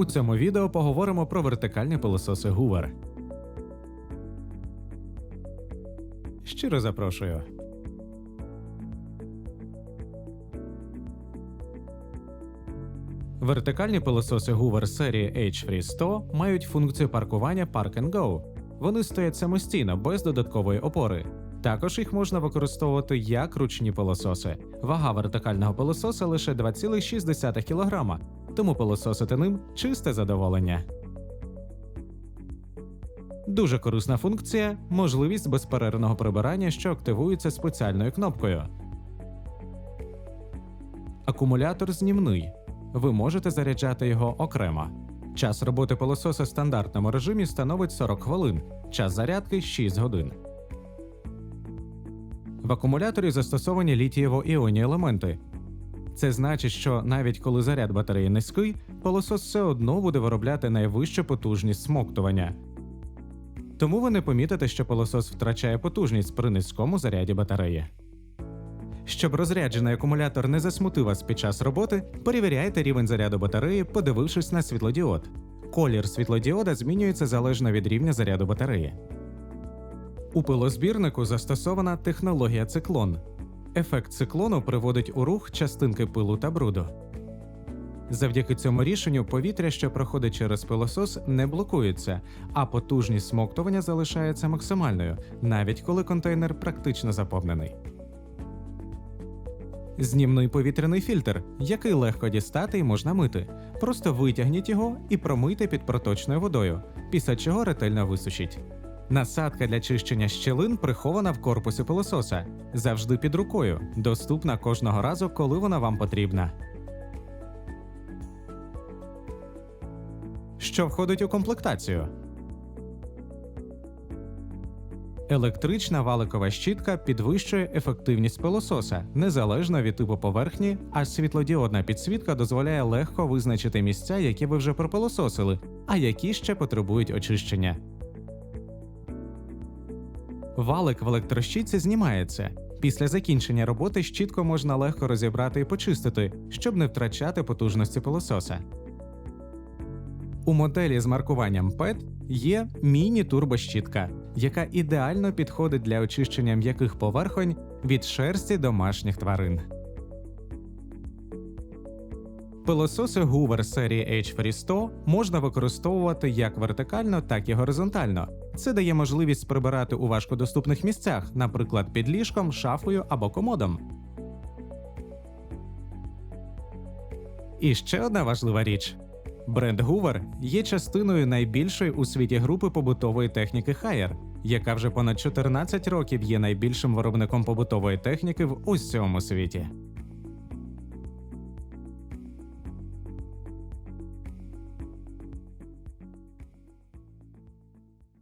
У цьому відео поговоримо про вертикальні пилососи Hoover. Щиро запрошую. Вертикальні пилососи Hoover серії H-Free 100 мають функцію паркування Park and Go. Вони стоять самостійно без додаткової опори. Також їх можна використовувати як ручні пилососи. Вага вертикального пилососа лише 2,6 кг, тому пилососити ним чисте задоволення. Дуже корисна функція можливість безперервного прибирання, що активується спеціальною кнопкою. Акумулятор знімний. Ви можете заряджати його окремо. Час роботи пилососа в стандартному режимі становить 40 хвилин, час зарядки 6 годин. В акумуляторі застосовані літієво-іонні елементи. Це значить, що навіть коли заряд батареї низький, пилосос все одно буде виробляти найвищу потужність смоктування. Тому ви не помітите, що пилосос втрачає потужність при низькому заряді батареї. Щоб розряджений акумулятор не засмутив вас під час роботи, перевіряйте рівень заряду батареї, подивившись на світлодіод. Колір світлодіода змінюється залежно від рівня заряду батареї. У пилозбірнику застосована технологія циклон. Ефект циклону приводить у рух частинки пилу та бруду. Завдяки цьому рішенню повітря, що проходить через пилосос, не блокується, а потужність смоктування залишається максимальною, навіть коли контейнер практично заповнений. Знімний повітряний фільтр, який легко дістати і можна мити. Просто витягніть його і промийте під проточною водою, після чого ретельно висушіть. Насадка для чищення щілин прихована в корпусі пилососа, завжди під рукою, доступна кожного разу, коли вона вам потрібна. Що входить у комплектацію? Електрична валикова щітка підвищує ефективність пилососа незалежно від типу поверхні, а світлодіодна підсвітка дозволяє легко визначити місця, які ви вже пропилососили, а які ще потребують очищення. Валик в електрощітці знімається. Після закінчення роботи щітку можна легко розібрати і почистити, щоб не втрачати потужності пилососа. У моделі з маркуванням PET є міні-турбощітка, яка ідеально підходить для очищення м'яких поверхонь від шерсті домашніх тварин. Пилососи Hoover серії H-Free 100 можна використовувати як вертикально, так і горизонтально. Це дає можливість прибирати у важкодоступних місцях, наприклад, під ліжком, шафою або комодом. І ще одна важлива річ. Бренд Hoover є частиною найбільшої у світі групи побутової техніки Haier, яка вже понад 14 років є найбільшим виробником побутової техніки в усьому світі.